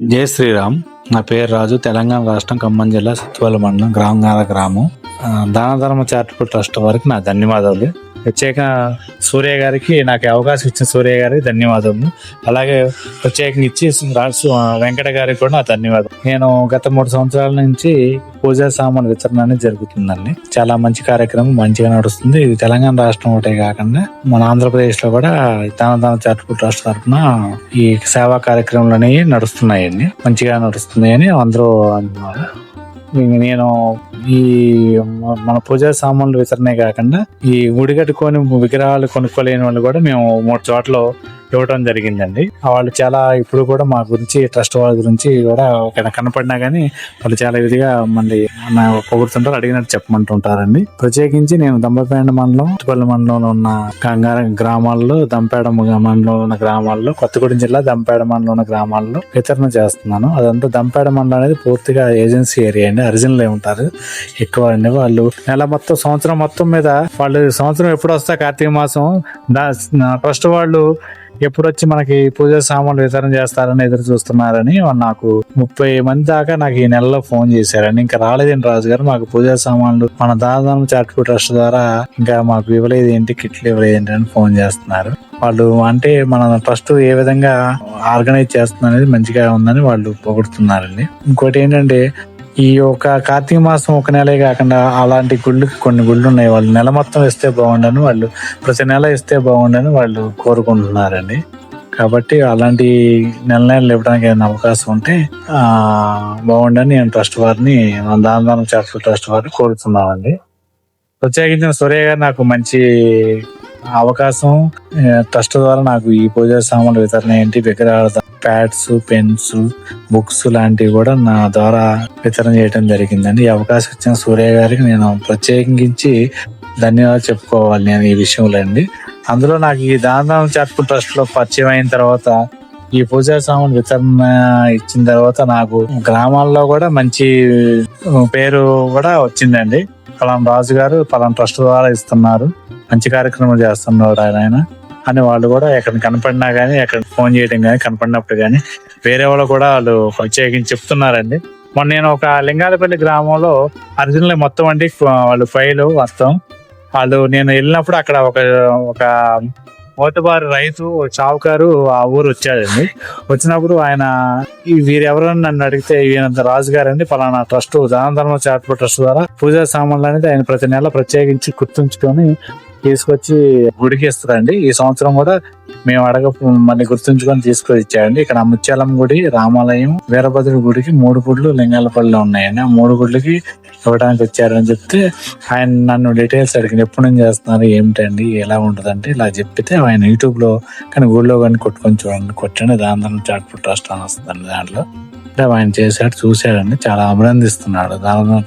జై శ్రీరామ్. నా పేరు రాజు. తెలంగాణ రాష్ట్రం ఖమ్మం జిల్లా సత్వాల మండలం గ్రామంగాల గ్రామం. దాన ధర్మ చారిటబుల్ ట్రస్ట్ వారికి నా ధన్యవాదాలు. ప్రత్యేక సూర్య గారికి నాకు అవకాశం ఇచ్చిన సూర్య గారికి ధన్యవాదము అలాగే ప్రత్యేకంగా ఇచ్చి రాజు వెంకట గారికి కూడా నా ధన్యవాదం నేను గత మూడు సంవత్సరాల నుంచి పూజా సామాన్ వితరణ అనేది జరుగుతుందండి. చాలా మంచి కార్యక్రమం మంచిగా నడుస్తుంది. ఇది తెలంగాణ రాష్ట్రం ఒకటే కాకుండా మన ఆంధ్రప్రదేశ్లో కూడా దాన దాన చారిటబుల్ ట్రస్ట్ తరఫున ఈ సేవా కార్యక్రమాలు అనేవి నడుస్తున్నాయండి. మంచిగా నడుస్తున్నాయని అందరూ అంటున్నారు నేను ఈ మన పూజా సామాన్లు వితరణే కాకుండా ఈ గుడి కట్టుకొని విగ్రహాలు కొనుక్కోలేని వాళ్ళు కూడా మేము మూడు చోట్ల ఇవ్వడం జరిగిందండి. వాళ్ళు చాలా ఇప్పుడు కూడా మా గురించి ట్రస్ట్ వాళ్ళ గురించి కూడా ఒక కనపడినా కానీ వాళ్ళు చాలా ఇదిగా మళ్ళీ పొగుడుతుంటారు అడిగినట్టు చెప్పమంటుంటారండి. ప్రత్యేకించి నేను దంపపేడ మండలం తుపల్లి మండలంలో ఉన్న గంగార గ్రామాల్లో దంపేడ మండలంలో ఉన్న గ్రామాల్లో కొత్తగూడెం జిల్లా దంపేడ మండలం ఉన్న గ్రామాల్లో వితరణ చేస్తున్నాను. అదంతా దంపేడ మండలం అనేది పూర్తిగా ఏజెన్సీ ఏరియా అండి. అరిజినల్ ఉంటారు. ఎక్కువ అండి వాళ్ళు. నెల మొత్తం సంవత్సరం మొత్తం మీద వాళ్ళు సంవత్సరం ఎప్పుడు వస్తా కార్తీక మాసం ట్రస్ట్ వాళ్ళు ఎప్పుడొచ్చి మనకి పూజ సామాన్లు వితరణ చేస్తారని ఎదురు చూస్తున్నారని నాకు ముప్పై మంది దాకా నాకు ఈ నెలలో ఫోన్ చేశారని ఇంకా రాలేదండి రాజు గారు మాకు పూజా సామాన్లు మన దాదాపు చారిటబుల్ ట్రస్ట్ ద్వారా ఇంకా మాకు ఇవ్వలేదు. ఏంటి? కిట్లు ఇవ్వలేదు ఏంటి అని ఫోన్ చేస్తున్నారు. వాళ్ళు అంటే మన ట్రస్ట్ ఏ విధంగా ఆర్గనైజ్ చేస్తుంది అనేది మంచిగా ఉందని వాళ్ళు పొగుడుతున్నారండి. ఇంకోటి ఏంటంటే ఈ ఒక కార్తీక మాసం ఒక నెలే కాకుండా అలాంటి గుళ్ళు కొన్ని గుళ్ళు ఉన్నాయి వాళ్ళు నెల మొత్తం ఇస్తే బాగుండని వాళ్ళు ప్రతి నెల ఇస్తే బాగుండని వాళ్ళు కోరుకుంటున్నారండి. కాబట్టి అలాంటి నెల నెలలు ఇవ్వడానికి ఏదైనా అవకాశం ఉంటే బాగుండని నేను ట్రస్ట్ వారిని మన దాన దానం ట్రస్ట్ వారిని కోరుతున్నామండి ప్రత్యేకించిన సూర్య గారు నాకు మంచి అవకాశం ట్రస్ట్ ద్వారా నాకు ఈ పూజా సామాన్లు వితరణ ఏంటి? విగ్రహాల ప్యాడ్స్ పెన్స్ బుక్స్ లాంటివి కూడా నా ద్వారా వితరణ చేయడం జరిగిందండి. ఈ అవకాశం ఇచ్చిన సూర్య గారికి నేను ప్రత్యేకించి ధన్యవాదాలు చెప్పుకోవాలి నేను ఈ విషయంలో అండి. అందులో నాకు ఈ దానం చార్పు ట్రస్ట్లో పరిచయం అయిన తర్వాత ఈ పూజా సామాన్ వితరణ ఇచ్చిన తర్వాత నాకు గ్రామాల్లో కూడా మంచి పేరు కూడా వచ్చిందండి. పలాం రాజు గారు పలాం ట్రస్ట్ ద్వారా ఇస్తున్నారు. మంచి కార్యక్రమం చేస్తున్నాడు ఆయన అని వాళ్ళు కూడా ఎక్కడ కనపడినా కానీ ఎక్కడ ఫోన్ చేయడం కానీ కనపడినప్పుడు కానీ వేరే వాళ్ళు కూడా వాళ్ళు ప్రత్యేకించి చెప్తున్నారండి. మొన్న నేను ఒక లింగాలపల్లి గ్రామంలో అర్జున్లే మొత్తం అండి వాళ్ళు ఫైల్ మొత్తం. వాళ్ళు నేను వెళ్ళినప్పుడు అక్కడ ఒక ఒక మోతబారు రైతు చావుకారు ఆ ఊరు వచ్చాడండి. వచ్చినప్పుడు ఆయన వీరెవరని నన్ను అడిగితే ఈయన రాజు గారండి పలానా ట్రస్ట్ దాన ధర్మ చారిటబుల్ ట్రస్ట్ ద్వారా పూజా సామాన్లు అనేది ఆయన ప్రతి నెల ప్రత్యేకించి గుర్తుంచుకొని తీసుకొచ్చి గుడికి ఇస్తారండి ఈ సంవత్సరం కూడా మేము అడగ మళ్ళీ గుర్తుంచుకొని తీసుకొని ఇచ్చాడండి ఇక్కడ ముత్యాలం గుడి రామాలయం వీరభద్రుడి గుడికి మూడు గుడ్లు లింగాలపల్లిలో ఉన్నాయండి. ఆ మూడు గుడ్లకి ఇవ్వడానికి వచ్చారని చెప్తే ఆయన నన్ను డీటెయిల్స్ అడిగింది ఎప్పటి నుంచి చేస్తున్నారు ఏమిటండి ఎలా ఉంటుందంటే ఇలా చెప్పితే ఆయన యూట్యూబ్లో కానీ గుడిలో కానీ కొట్టుకొని చూడండి కొట్టండి దాని చాట్ ట్రస్ట్ అని వస్తుందండి దాంట్లో. అంటే ఆయన చేశాడు చూశాడండి చాలా అభినందిస్తున్నాడు. దాని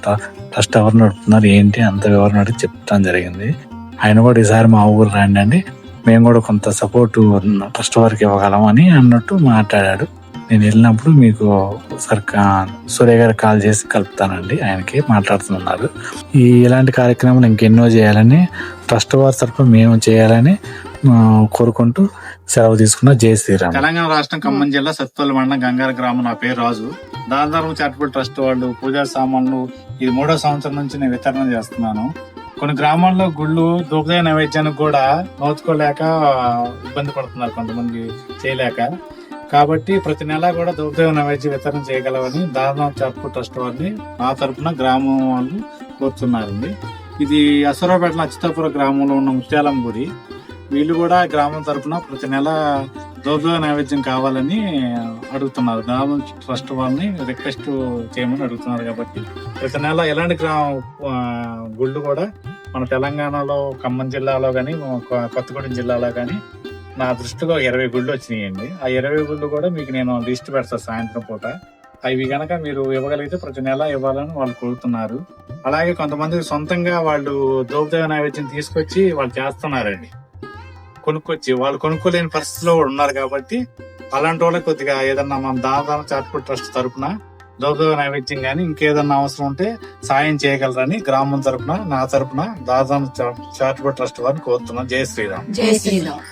ట్రస్ట్ ఎవరు నడుపుతున్నారు ఏంటి అంత వివరణ అడిగి చెప్తాం జరిగింది. ఆయన కూడా ఈసారి మా ఊరు రండి అండి మేము కూడా కొంత సపోర్ట్ ట్రస్ట్ వారికి ఇవ్వగలం అని అన్నట్టు మాట్లాడాడు. నేను వెళ్ళినప్పుడు మీకు సర్కా సూర్య గారు కాల్ చేసి కలుపుతానండి. ఆయనకి మాట్లాడుతున్నారు. ఈ ఇలాంటి కార్యక్రమాలు ఇంకెన్నో చేయాలని ట్రస్ట్ వారి తరఫున మేము చేయాలని కోరుకుంటూ సెలవు తీసుకున్న జై శ్రీరామ్. తెలంగాణ రాష్ట్రం ఖమ్మం జిల్లా సత్తుల మండలం గంగార గ్రామం నా పేరు రాజు. దాదాపు చారిటబుల్ ట్రస్ట్ వాళ్ళు పూజా సామాన్లు ఇది మూడో సంవత్సరం నుంచి నేను వితరణ చేస్తున్నాను. కొన్ని గ్రామాల్లో గుళ్ళు దూపదయ నైవేద్యానికి కూడా నోచుకోలేక ఇబ్బంది పడుతున్నారు కొంతమంది చేయలేక. కాబట్టి ప్రతి నెల కూడా దూపదయ నైవేద్య వితరణ చేయగలవని దాదాపు చారిటబుల్ ట్రస్ట్ వారిని నా తరపున గ్రామం వాళ్ళు కోరుతున్నారండి. ఇది అసరాపేట అచ్యుతాపురం గ్రామంలో ఉన్న ముత్యాలం గుడి వీళ్ళు కూడా గ్రామం తరపున ప్రతి నెల దోబ నైవేద్యం కావాలని అడుగుతున్నారు. గ్రామం ట్రస్ట్ వాళ్ళని రిక్వెస్ట్ చేయమని అడుగుతున్నారు కాబట్టి. ప్రతి నెల ఎలాంటి గ్రామ గుళ్ళు కూడా మన తెలంగాణలో ఖమ్మం జిల్లాలో కానీ కొత్తగూడెం జిల్లాలో కానీ నా దృష్టిలో ఇరవై గుళ్ళు వచ్చినాయండి. ఆ ఇరవై గుళ్ళు కూడా మీకు నేను లిస్ట్ పెడతాను సాయంత్రం పూట. అవి కనుక మీరు ఇవ్వగలిగితే ప్రతి నెల ఇవ్వాలని వాళ్ళు కోరుతున్నారు. అలాగే కొంతమంది సొంతంగా వాళ్ళు దోపదేవ నైవేద్యం తీసుకొచ్చి వాళ్ళు చేస్తున్నారండి. కొనుక్కొచ్చి వాళ్ళు కొనుక్కోలేని పరిస్థితిలో కూడా ఉన్నారు కాబట్టి అలాంటి వాళ్ళకి కొద్దిగా ఏదన్నా మన దానదాన చార్ట్పుట్ ట్రస్ట్ తరపున దోపదేవ నైవేద్యం కానీ ఇంకేదన్నా అవసరం ఉంటే సాయం చేయగలరని గ్రామం తరపున నా తరపున దాదాపు చార్ట్పుట్ ట్రస్ట్ వారిని కోరుతున్నాను జై శ్రీరామ్. జై శ్రీరామ్.